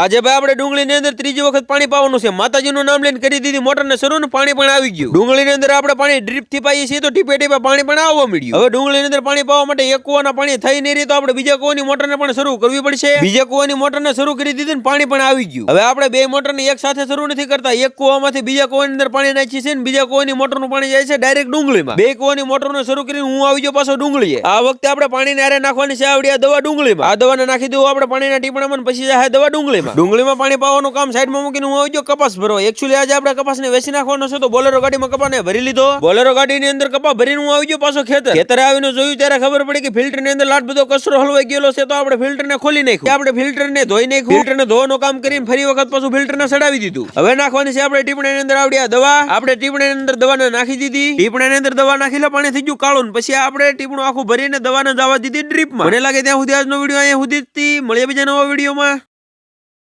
આજે ભાઈ આપણે ડુંગળીની અંદર ત્રીજી વખત પાણી પાવાનું છે. માતાજીનું નામ લઈને કરી દીધી મોટર ને શરૂ પાણી પણ આવી ગયું. ડુંગળીની અંદર આપણે પાણી ડ્રીપથી પાઈએ છીએ તો ટીપે ટીપે પાણી પણ આવવા મળ્યું. હવે ડુંગળીની અંદર પાણી પાવા માટે એક કુવાના પાણી થઈ નહીં તો આપણે બીજા કુવાની મોટરને પણ શરૂ કરવી પડશે. બીજા કુવાની મોટરને શરૂ કરી દીધી ને પાણી પણ આવી ગયું. હવે આપણે બે મોટરને એક સાથે શરૂ નથી કરતા. એક કુવામાંથી બીજા કુવાની અંદર પાણી નાખીએ છીએ ને બીજા કુવાની મોટરનું પાણી જાય છે ડાયરેક્ટ ડુંગળીમાં. બે કુવાની મોટરને શરૂ કરીને હું આવી ગયો પાછો ડુંગળીએ. આ વખતે આપણે પાણીને આરે નાખવાની છે આવડી આ દવા ડુંગળીમાં. આ દવાને નાખી દઉં, આપણે પાણીના ટીપણામાં પછી જાય દવા ડુંગળીમાં ડુંગળીમાં પાણી પાવાનું કામ સાઈડમાં મૂકીને હું આવજો, કપાસ ભરો. એકચ્યુઅલી આજે આપણે કપાસને વેચી નાખવાનો છે, તો બોલેરો ગાડીમાં કપાને ભરી લીધો. બોલેરો ગાડીની અંદર કપા ભરીને હું આવી ગયો પાછો ખેતર. ખેતરે આવીને જોયું ત્યારે ખબર પડી કે ફિલ્ટરની અંદર લાટ બધો કચરો હલવાઈ ગયેલો છે, તો આપણે ફિલ્ટરને ખોલી નાખ્યું. આપણે ફિલ્ટરને ધોઈ નાખ્યું. ફિલ્ટરને ધોવાનું કામ કરીને ફરી વખત પાછું ફિલ્ટરને સડાવી દીધું. હવે નાખવાની છે આપણે ટીપણાની અંદર આવડી આ દવા. આપણે ટીપણાની અંદર દવાને નાખી દીધી. ટીપણાની અંદર દવા નાખી લે પાણી થઈ ગયું કાળું પછી આપણે ટીપણું આખું ભરીને દવાને જવા દીધી ડ્રીપમાં મને લાગે ત્યાં સુધી આજનો વીડિયો અહીંયા સુધી મળીએ બીજા નવા વિડીયોમાં.